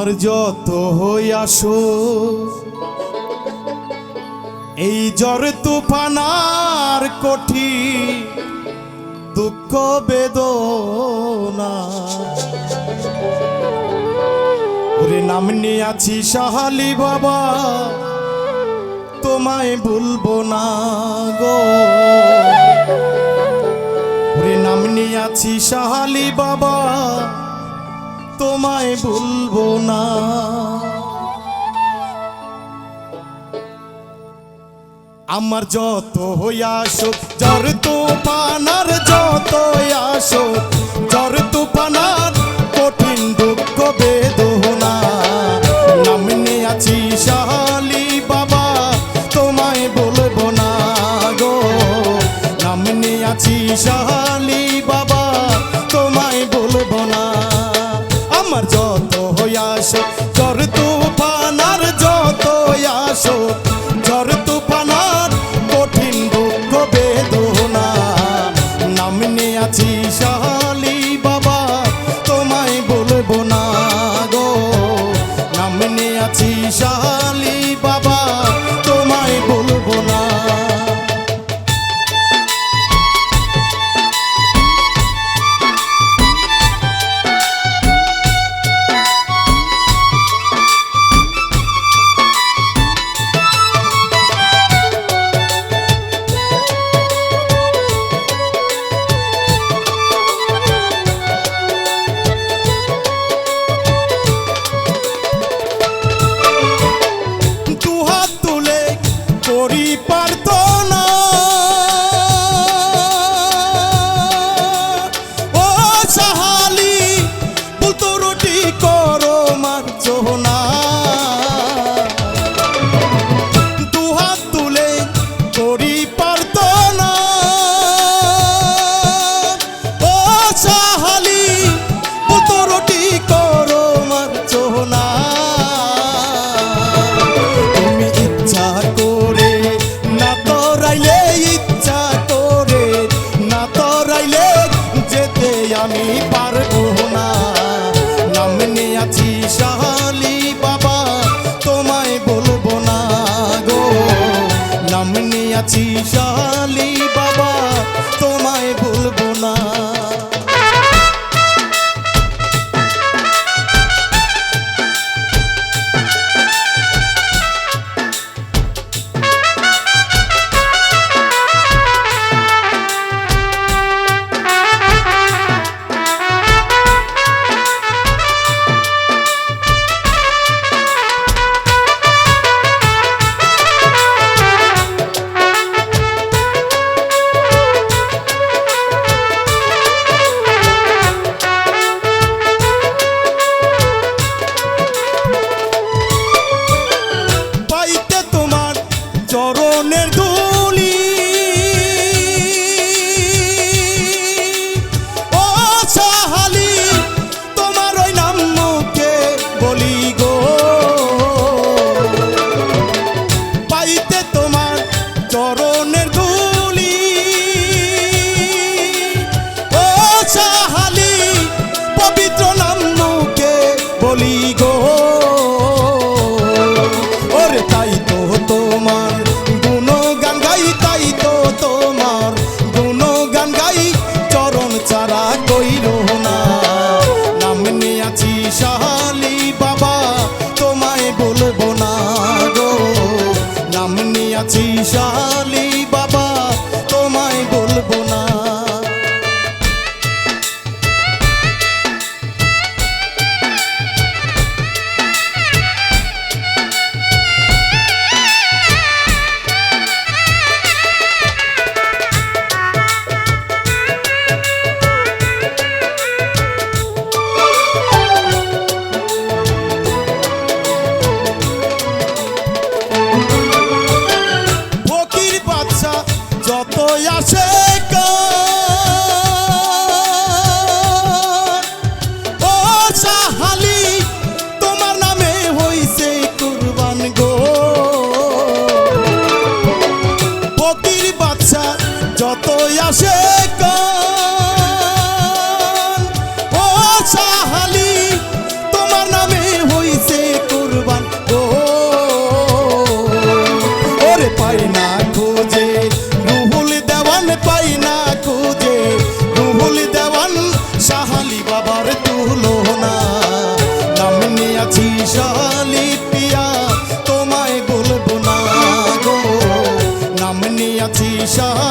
তোমার যত হই আসো, এই জ্বর তুফানার কঠি, দুঃখ বেদনা। ওরে নাম নিয়ে আছি সাহালি বাবা, তোমায় ভুলবো না গো। ওরে নাম নিয়ে আছি সাহালি বাবা তোমায় ভুলবো না। আমার যত আসুক, জ্বর তুফানার যত আসুক, জ্বর তুফানার কঠিন দুঃখ, বেদনা। নামনে আছি শাহালি বাবা, তোমায় বলব না গো। নামনে আছি শাহালি t-shirt poner আসে ও Saha Saha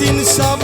In the sabor.